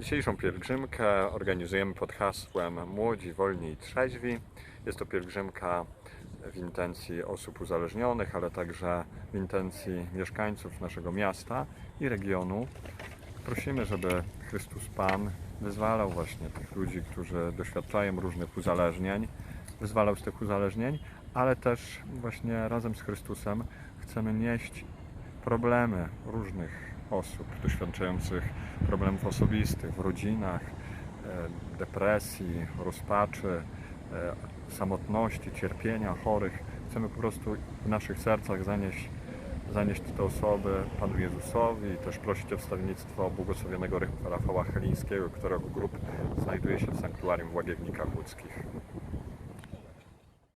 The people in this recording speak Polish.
Dzisiejszą pielgrzymkę organizujemy pod hasłem Młodzi, Wolni i Trzeźwi. Jest to pielgrzymka w intencji osób uzależnionych, ale także w intencji mieszkańców naszego miasta i regionu. Prosimy, żeby Chrystus Pan wyzwalał właśnie tych ludzi, którzy doświadczają różnych uzależnień, wyzwalał z tych uzależnień, ale też właśnie razem z Chrystusem chcemy nieść problemy różnych osób doświadczających problemów osobistych w rodzinach, e, depresji, rozpaczy, e, samotności, cierpienia chorych. Chcemy po prostu w naszych sercach zanieść, zanieść te osoby Panu Jezusowi i też prosić o wstawiennictwo błogosławionego Rafała Chelińskiego, którego grób znajduje się w sanktuarium w Łagiewnikach Łódzkich.